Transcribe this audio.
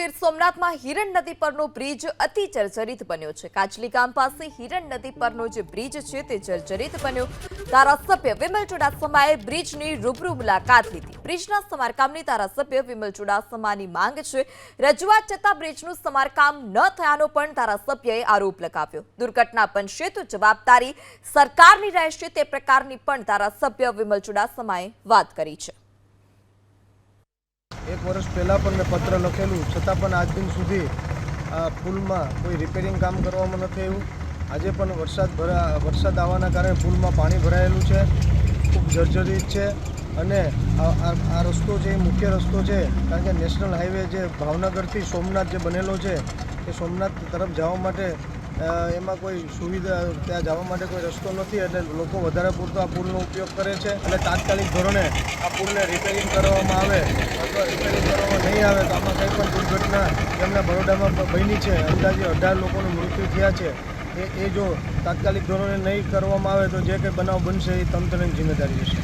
ગીર સોમનાથમાં હિરણ નદી પરનો બ્રિજ અતિ જર્જરિત બન્યો છે. કાચલી ગામ પાસે હિરણ નદી પરનો જે બ્રિજ છે તે જર્જરિત બન્યો. ધારાસભ્ય વિમલ ચુડાસમાએ બ્રિજની રૂબરૂ મુલાકાત લીધી. બ્રિજના સમારકામની ધારાસભ્ય વિમલ ચુડાસમાની માંગ છે. રજૂઆત છતાં બ્રિજનું સમારકામ ન થયાનો પણ ધારાસભ્યએ આરોપ લગાવ્યો. દુર્ઘટના બનશે તો જવાબદારી સરકારની રહેશે તે પ્રકારની પણ ધારાસભ્ય વિમલ ચુડાસમાએ વાત કરી છે. એક વર્ષ પહેલાં પણ મેં પત્ર લખેલું. છતાં પણ આજ દિન સુધી આ પુલમાં કોઈ રિપેરિંગ કામ કરવામાં નથી આવ્યું. આજે પણ વરસાદ ભરા, વરસાદ આવવાના કારણે પુલમાં પાણી ભરાયેલું છે. ખૂબ જર્જરિત છે. અને આ રસ્તો છે, એ મુખ્ય રસ્તો છે. કારણ કે નેશનલ હાઈવે જે ભાવનગરથી સોમનાથ જે બનેલો છે, એ સોમનાથ તરફ જવા માટે એમાં કોઈ સુવિધા ત્યાં જવા માટે કોઈ રસ્તો નથી એટલે લોકો વધારે પૂરતો આ પુલનો ઉપયોગ કરે છે અને તાત્કાલિક ધોરણે આ પુલને રિપેરિંગ કરવામાં આવે અથવા રિપેરિંગ કરવામાં નહીં આવે તો આમાં કંઈ પણ દુર્ઘટના જેમના બરોડામાં બની છે. અંદાજે અઢાર લોકોનું મૃત્યુ થયા છે. એ એ જો તાત્કાલિક ધોરણે નહીં કરવામાં આવે તો જે કંઈ બનાવ બનશે એ તંત્રની જિમ્મેદારી રહેશે.